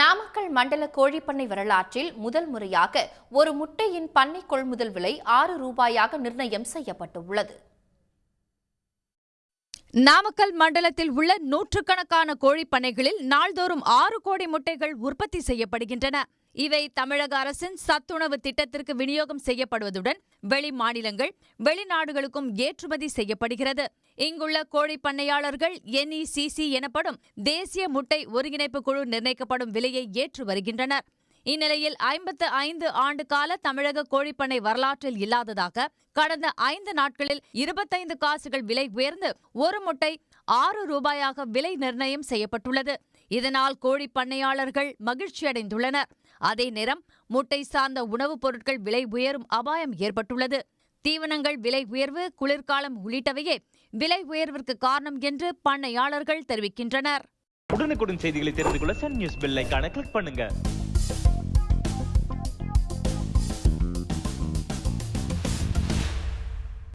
நாமக்கல் மண்டல கோழிப்பண்ணை வரலாற்றில் முதல் முறையாக ஒரு முட்டையின் பண்ணை கொள்முதல் விலை ஆறு ரூபாயாக நிர்ணயம் செய்யப்பட்டுள்ளது. நாமக்கல் மண்டலத்தில் உள்ள நூற்றுக்கணக்கான கோழி பண்ணைகளில் நாள்தோறும் ஆறு கோடி முட்டைகள் உற்பத்தி செய்யப்படுகின்றன. இவை தமிழக அரசின் சத்துணவு திட்டத்திற்கு விநியோகம் செய்யப்படுவதுடன் வெளி மாநிலங்கள் வெளிநாடுகளுக்கும் ஏற்றுமதி செய்யப்படுகிறது. இங்குள்ள கோழி பண்ணையாளர்கள் என்இசிசி எனப்படும் தேசிய முட்டை ஒருங்கிணைப்பு குழு நிர்ணயிக்கப்படும் விலையை ஏற்று வருகின்றனர். இந்நிலையில் ஐம்பத்து ஐந்து ஆண்டு கால தமிழக கோழிப்பண்ணை வரலாற்றில் இல்லாததாக கடந்த ஐந்து நாட்களில் இருபத்தைந்து காசுகள் விலை உயர்ந்து ஒரு முட்டை ஆறு ரூபாயாக விலை நிர்ணயம் செய்யப்பட்டுள்ளது. இதனால் கோழி பண்ணையாளர்கள் மகிழ்ச்சியடைந்துள்ளனர். அதே நேரம் முட்டை சார்ந்த உணவுப் பொருட்கள் விலை உயரும் அபாயம் ஏற்பட்டுள்ளது. தீவனங்கள் விலை உயர்வு குளிர்காலம் உள்ளிட்டவையே விலை உயர்விற்கு காரணம் என்று பண்ணையாளர்கள் தெரிவிக்கின்றனர். உடனுக்குடன் செய்திகளை தெரிந்து கொள்ள சன் நியூஸ் பெல் கிளிக் பண்ணுங்க.